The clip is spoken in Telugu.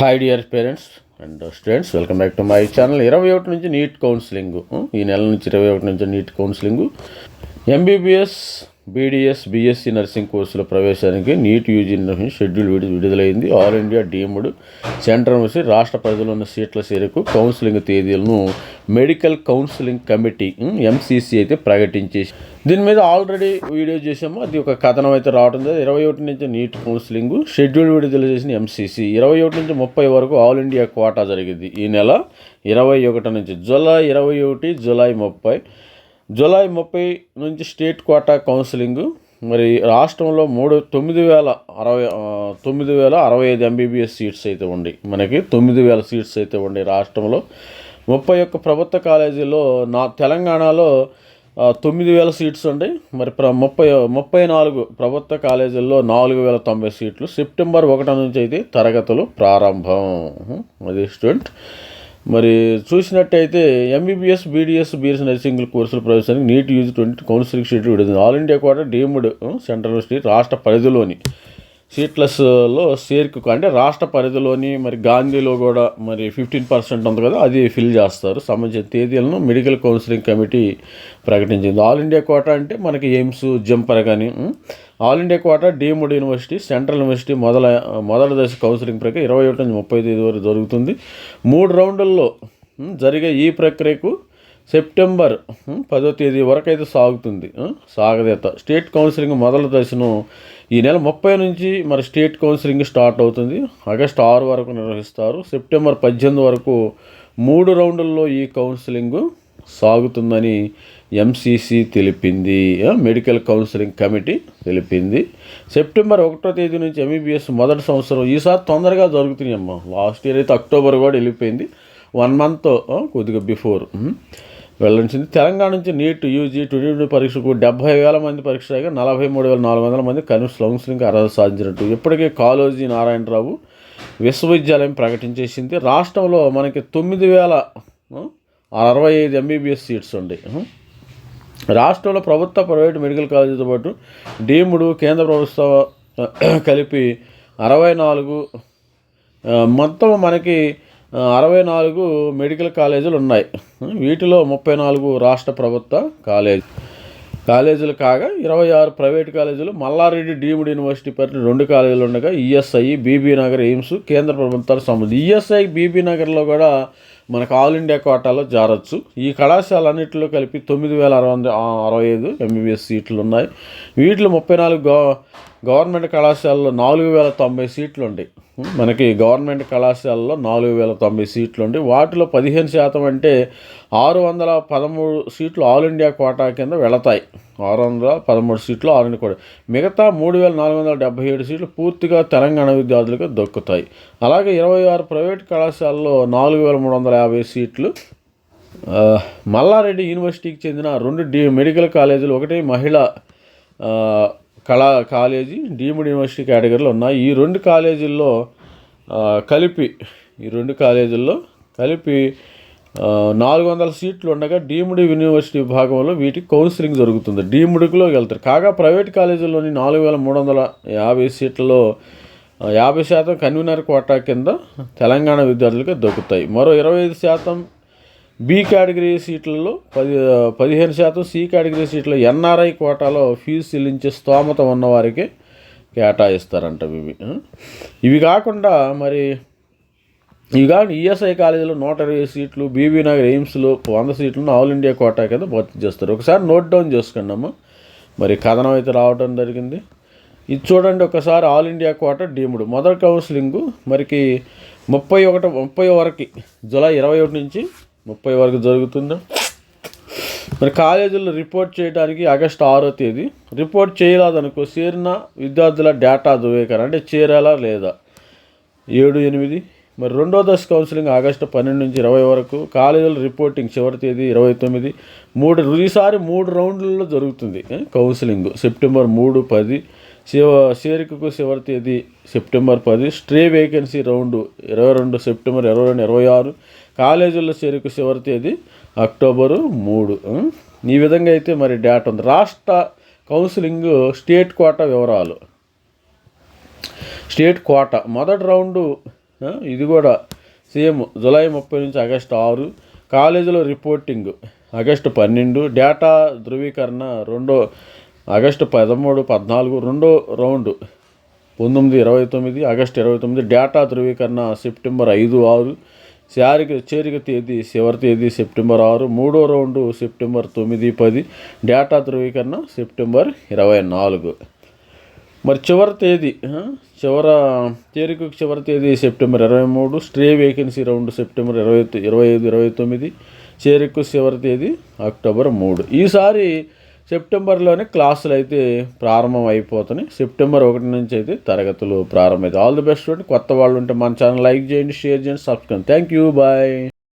Hi dear parents and students welcome back to my channel ఇరవై ఒకటి నుంచి నీట్ కౌన్సిలింగ్ ఈ నెల నుంచి ఇరవై ఒకటి నుంచి NEET counselling MBBS BDS BSc nursing కోర్సుల ప్రవేశానికి నీట్ యూజీ నిర్వహించి షెడ్యూల్ విడు విడుదలైంది. ఆల్ ఇండియా డీమ్డ్ సెంటర్ నుంచి రాష్ట్ర ప్రజలు ఉన్న సీట్ల చేరకు కౌన్సిలింగ్ తేదీలను మెడికల్ కౌన్సిలింగ్ కమిటీ ఎంసీసీ అయితే ప్రకటించేసి దీని మీద ఆల్రెడీ వీడియో చేసాము అది ఒక కథనం అయితే రావడం లేదు. ఇరవై ఒకటి నుంచి నీట్ కౌన్సిలింగ్ షెడ్యూల్ విడుదల చేసిన ఎంసీసీ ఇరవై ఒకటి నుంచి ముప్పై వరకు ఆల్ ఇండియా కోటా జరిగింది. ఈ నెల ఇరవై ఒకటి నుంచి జూలై ఇరవై ఒకటి జూలై ముప్పై జూలై ముప్పై నుంచి స్టేట్ కోటా కౌన్సిలింగ్. మరి రాష్ట్రంలో మూడు తొమ్మిది వేల అరవై తొమ్మిది వేల అరవై ఐదు ఎంబీబీఎస్ సీట్స్ అయితే ఉండి మనకి తొమ్మిది వేల సీట్స్ అయితే ఉండి రాష్ట్రంలో. ముప్పై ఒక్క ప్రభుత్వ కాలేజీలో నా తెలంగాణలో తొమ్మిది వేల సీట్స్ ఉండి మరి ప్ర ముప్పై ముప్పై నాలుగు ప్రభుత్వ కాలేజీల్లో నాలుగు వేల తొంభై సీట్లు. సెప్టెంబర్ ఒకటి నుంచి అయితే తరగతులు ప్రారంభం. అది స్టూడెంట్. మరి చూసినట్టయితే ఎంబీబీఎస్ బీడీఎస్ బీఎస్ నర్సింగ్ కోర్సుల ప్రవేశానికి NEET UG twenty counselling schedule విడుదల ఆల్ ఇండియా కూడా డీమ్డ్ సెంట్రల్ యూనివర్సిటీ రాష్ట్ర పరిధిలోని సీట్లెస్లో సేర్కు అంటే రాష్ట్ర పరిధిలోని మరి గాంధీలో కూడా మరి ఫిఫ్టీన్ పర్సెంట్ ఉంది కదా అది ఫిల్ చేస్తారు. సంబంధించిన తేదీలను మెడికల్ కౌన్సిలింగ్ కమిటీ ప్రకటించింది. ఆల్ ఇండియా కోట అంటే మనకి ఎయిమ్స్ జంపర్ కానీ all India quota deemed university central university మొదల మొదటి దశ కౌన్సిలింగ్ ప్రక్రియ ఇరవై ఒకటి నుంచి ముప్పై తేదీ వరకు జరుగుతుంది. మూడు రౌండుల్లో జరిగే ఈ ప్రక్రియకు సెప్టెంబర్ పదో తేదీ వరకు అయితే సాగుతుంది. ఉం, సాగదీత. స్టేట్ కౌన్సిలింగ్ మొదటి దశను ఈ నెల ముప్పై నుంచి మరి స్టేట్ కౌన్సిలింగ్ స్టార్ట్ అవుతుంది. ఆగస్ట్ ఆరు వరకు నిర్వహిస్తారు. సెప్టెంబర్ పద్దెనిమిది వరకు మూడు రౌండుల్లో ఈ కౌన్సిలింగ్ సాగుతుందని ఎంసీసీ తెలిపింది. మెడికల్ కౌన్సిలింగ్ కమిటీ తెలిపింది. సెప్టెంబర్ ఒకటో తేదీ నుంచి ఎంబీబీఎస్ మొదటి సంవత్సరం ఈసారి తొందరగా జరుగుతున్నాయి అమ్మ లాస్ట్ ఇయర్ అయితే అక్టోబర్ కూడా వెళ్ళిపోయింది. వన్ మంత్ కొద్దిగా బిఫోర్. వెల్లడించింది. తెలంగాణ నుంచి నీట్ యూజీ ట్వంటీ పరీక్షకు డెబ్బై వేల మంది పరీక్ష రాగా నలభై మూడు వేల నాలుగు వందల మంది కనీస కౌన్సిలింగ్ అర్హత సాధించినట్టు ఇప్పటికే కాళోజీ నారాయణరావు విశ్వవిద్యాలయం ప్రకటించేసింది. రాష్ట్రంలో మనకి తొమ్మిది వేల ఆ, అరవై ఐదు ఎంబీబీఎస్ సీట్స్ ఉన్నాయి రాష్ట్రంలో ప్రభుత్వ ప్రైవేట్ మెడికల్ కాలేజీతో పాటు డీముడు కేంద్ర ప్రభుత్వ కలిపి అరవై నాలుగు మొత్తం మనకి అరవై నాలుగు మెడికల్ కాలేజీలు ఉన్నాయి. వీటిలో ముప్పై నాలుగు రాష్ట్ర ప్రభుత్వ కాలేజ్ కాలేజీలు కాగా ఇరవై ఆరు ప్రైవేట్ కాలేజీలు మల్లారెడ్డి డీమ్డ్ యూనివర్సిటీ పరిధి రెండు కాలేజీలు ఉండగా ఈఎస్ఐ బీబీ నగర్ ఎయిమ్స్ కేంద్ర ప్రభుత్వాలకు సంబంధించి. ఈఎస్ఐ బీబీ నగర్లో కూడా మనకు ఆల్ ఇండియా కోటాలో జారొచ్చు. ఈ కళాశాలన్నింటిలో కలిపి తొమ్మిది వేల అరవై అరవై ఐదు ఎంబీబీఎస్ సీట్లు ఉన్నాయి వీటిలో ముప్పై నాలుగు గవ గవర్నమెంట్ కళాశాలలో నాలుగు వేల తొంభై సీట్లు ఉంటాయి మనకి గవర్నమెంట్ కళాశాలలో నాలుగు వేల తొంభై సీట్లు ఉండి వాటిలో పదిహేను శాతం అంటే ఆరు వందల పదమూడు సీట్లు ఆల్ ఇండియా కోటా కింద వెళతాయి. ఆరు వందల పదమూడు సీట్లు ఆల్ ఇండియా కోటా. మిగతా మూడు వేల నాలుగు వందల డెబ్బై ఏడు సీట్లు పూర్తిగా తెలంగాణ విద్యార్థులకు దక్కుతాయి. అలాగే ఇరవై ఆరు ప్రైవేట్ కళాశాలలో నాలుగు వేల మూడు వందల యాభై సీట్లు. మల్లారెడ్డి యూనివర్సిటీకి చెందిన రెండు డి మెడికల్ కాలేజీలు ఒకటి మహిళా కళా కాలేజీ డీమ్డ్ యూనివర్సిటీ కేటగిరీలో ఉన్నాయి. ఈ రెండు కాలేజీల్లో కలిపి ఈ రెండు కాలేజీల్లో కలిపి నాలుగు వందల సీట్లు ఉండగా డీమ్డ్ యూనివర్సిటీ విభాగంలో వీటికి కౌన్సిలింగ్ జరుగుతుంది. డీమ్డ్లో వెళ్తారు. కాగా ప్రైవేట్ కాలేజీల్లోని నాలుగు వేల మూడు వందల యాభై సీట్లలో యాభై శాతం కన్వీనర్ కోటా కింద తెలంగాణ విద్యార్థులకు దొరుకుతాయి మరో ఇరవై ఐదు శాతం బి కేటగిరీ సీట్లలో పది పదిహేను శాతం సి కేటగిరీ సీట్లు ఎన్ఆర్ఐ కోటాలో ఫీజు చెల్లించే స్తోమత ఉన్నవారికి కేటాయిస్తారంట ఇవి. ఇవి కాకుండా మరి ఇవి కాకుండా ఈఎస్ఐ కాలేజీలో నూట ఇరవై సీట్లు బీబీ నగర్ ఎయిమ్స్లో వంద సీట్లను ఆల్ ఇండియా కోటా కింద భర్తీ చేస్తారు. ఒకసారి నోట్ డౌన్ చేసుకోండి అమ్మ మరి కథనం అయితే రావడం జరిగింది. ఇది చూడండి ఒకసారి ఆల్ ఇండియా కోట డీముడు. మదర్ కౌన్సిలింగ్ మరికి ముప్పై ఒకటి ముప్పై వరకు జూలై ఇరవై ఒకటి నుంచి ముప్పై వరకు జరుగుతుంది. మరి కాలేజీలో రిపోర్ట్ చేయడానికి ఆగస్టు ఆరో తేదీ. రిపోర్ట్ చేయలేదనుకో చేరిన విద్యార్థుల డేటా ధృవీకరణ అంటే చేరాలా లేదా? ఏడు ఎనిమిది. మరి రెండో దశ కౌన్సిలింగ్ ఆగస్టు పన్నెండు నుంచి ఇరవై వరకు కాలేజీల రిపోర్టింగ్ చివరి తేదీ ఇరవై తొమ్మిది. మూడు ఈసారి మూడు రౌండ్లలో జరుగుతుంది కౌన్సిలింగ్. సెప్టెంబర్ మూడు పది శివ చేరికకు చివరి తేదీ సెప్టెంబర్ పది. స్ట్రే వేకెన్సీ రౌండ్ ఇరవై రెండు సెప్టెంబర్ ఇరవై రెండు ఇరవై ఆరు. కాలేజీల్లో చేరిక చివరి తేదీ అక్టోబరు మూడు. ఈ విధంగా అయితే మరి డేటా ఉంది. రాష్ట్ర కౌన్సిలింగ్ స్టేట్ కోటా వివరాలు. State quota. మొదటి రౌండు ఇది కూడా సేమ్ జూలై ముప్పై నుంచి ఆగస్టు ఆరు. కాలేజీలో రిపోర్టింగ్ ఆగస్టు పన్నెండు. డేటా ధృవీకరణ రెండో ఆగస్టు పదమూడు పద్నాలుగు రెండో రౌండ్. పంతొమ్మిది ఇరవై తొమ్మిది ఆగస్టు ఇరవై తొమ్మిది డేటా ధృవీకరణ సెప్టెంబర్ ఐదు ఆరు చేరిక చేరిక తేదీ చివరి తేదీ సెప్టెంబర్ ఆరు మూడో రౌండు సెప్టెంబర్ తొమ్మిది పది డేటా ధృవీకరణ సెప్టెంబర్ ఇరవై నాలుగు. మరి చివరి తేదీ చివర చేరిక చివరి తేదీ సెప్టెంబర్ ఇరవై మూడు స్ట్రే వేకెన్సీ రౌండ్ సెప్టెంబర్ ఇరవై ఇరవై ఐదు ఇరవై తొమ్మిది చేరిక చివరి తేదీ అక్టోబర్ మూడు. ఈసారి సెప్టెంబర్లోనే క్లాసులు అయితే ప్రారంభం అయిపోతున్నాయి. సెప్టెంబర్ ఒకటి నుంచి అయితే తరగతులు ప్రారంభమవుతాయి. ఆల్ ది బెస్ట్ కొత్త వాళ్ళు ఉంటే మన ఛానల్ లైక్ చేయండి షేర్ చేయండి సబ్స్క్రైబ్ థ్యాంక్ యూ బాయ్